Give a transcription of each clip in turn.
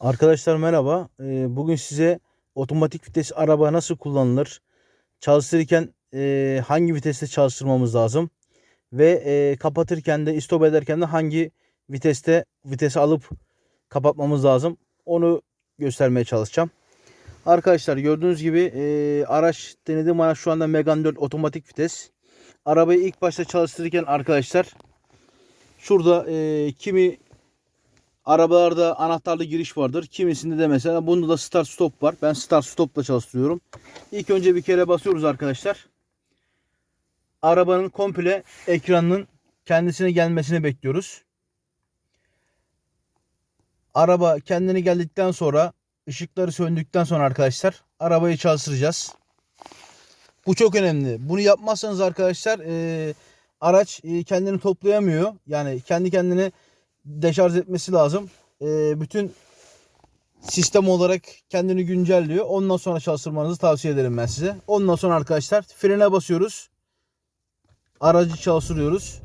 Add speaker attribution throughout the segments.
Speaker 1: Arkadaşlar merhaba. Ee, Bugün size otomatik vites araba nasıl kullanılır? Çalıştırırken e, hangi viteste çalıştırmamız lazım? Ve e, kapatırken de stop ederken de hangi viteste vitesi alıp kapatmamız lazım? Onu göstermeye çalışacağım. Arkadaşlar gördüğünüz gibi e, araç denediğim araç şu anda Megane 4 otomatik vites. Arabayı ilk başta çalıştırırken arkadaşlar şurada kimi Arabalarda anahtarlı giriş vardır. Kimisinde de mesela bunda da start stop var. Ben start stopla çalıştırıyorum. İlk önce bir kere basıyoruz arkadaşlar. Arabanın komple ekranının kendisine gelmesini bekliyoruz. Araba kendine geldikten sonra ışıkları söndükten sonra arkadaşlar arabayı çalıştıracağız. Bu çok önemli. Bunu yapmazsanız arkadaşlar e, araç e, kendini toplayamıyor. Yani kendi kendine deşarj etmesi lazım. Ee, bütün sistem olarak kendini güncelliyor. Ondan sonra çalıştırmanızı tavsiye ederim ben size. Ondan sonra arkadaşlar frene basıyoruz. Aracı çalıştırıyoruz.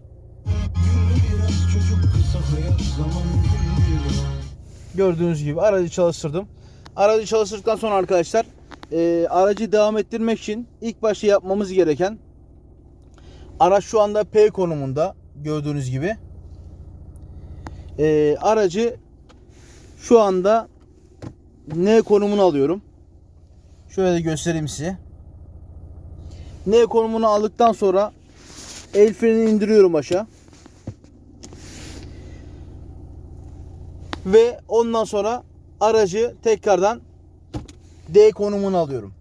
Speaker 1: Gördüğünüz gibi aracı çalıştırdım. Aracı çalıştırdıktan sonra arkadaşlar e, aracı devam ettirmek için ilk başta yapmamız gereken araç şu anda P konumunda gördüğünüz gibi e, aracı şu anda N konumunu alıyorum. Şöyle göstereyim size. N konumunu aldıktan sonra el frenini indiriyorum aşağı. Ve ondan sonra aracı tekrardan D konumunu alıyorum.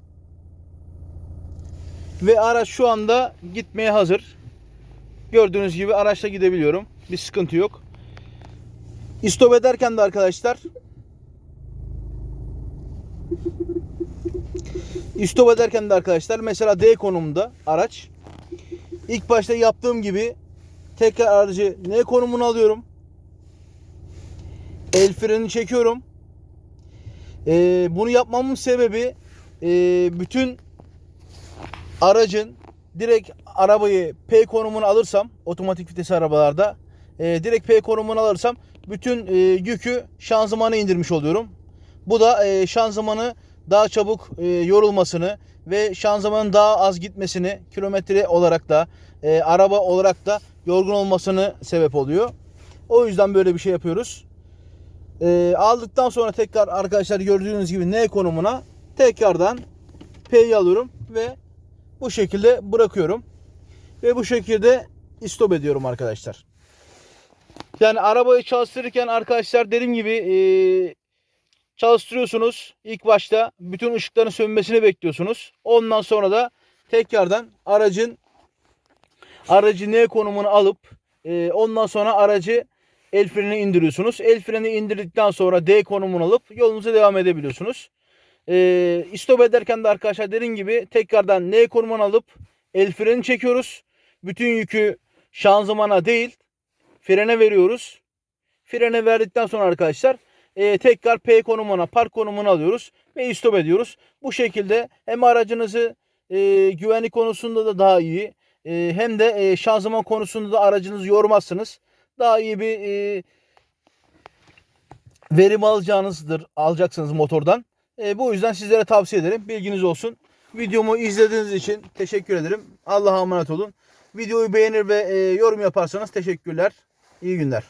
Speaker 1: Ve araç şu anda gitmeye hazır. Gördüğünüz gibi araçla gidebiliyorum. Bir sıkıntı yok. İstop ederken de arkadaşlar İstop ederken de arkadaşlar mesela D konumunda araç ilk başta yaptığım gibi tekrar aracı N konumunu alıyorum. El freni çekiyorum. Ee, bunu yapmamın sebebi e, bütün aracın direkt arabayı P konumunu alırsam otomatik vites arabalarda e, direkt P konumunu alırsam bütün e, yükü şanzımana indirmiş oluyorum. Bu da e, şanzımanı daha çabuk e, yorulmasını ve şanzımanın daha az gitmesini kilometre olarak da e, araba olarak da yorgun olmasını sebep oluyor. O yüzden böyle bir şey yapıyoruz. E, aldıktan sonra tekrar arkadaşlar gördüğünüz gibi N konumuna tekrardan P'yi alıyorum ve bu şekilde bırakıyorum. Ve bu şekilde istop ediyorum arkadaşlar. Yani arabayı çalıştırırken arkadaşlar dediğim gibi e, çalıştırıyorsunuz. İlk başta bütün ışıkların sönmesini bekliyorsunuz. Ondan sonra da tekrardan aracın aracı N konumunu alıp e, ondan sonra aracı el frenini indiriyorsunuz. El freni indirdikten sonra D konumunu alıp yolunuza devam edebiliyorsunuz. E, istop ederken de arkadaşlar dediğim gibi tekrardan N konumunu alıp el freni çekiyoruz. Bütün yükü şanzımana değil frene veriyoruz. Frene verdikten sonra arkadaşlar e, tekrar P konumuna, park konumuna alıyoruz ve istop ediyoruz. Bu şekilde hem aracınızı e, güvenlik konusunda da daha iyi e, hem de e, şanzıman konusunda da aracınızı yormazsınız. Daha iyi bir e, verim alacağınızdır, alacaksınız motordan. E, bu yüzden sizlere tavsiye ederim. Bilginiz olsun. Videomu izlediğiniz için teşekkür ederim. Allah'a emanet olun. Videoyu beğenir ve e, yorum yaparsanız teşekkürler. İyi günler.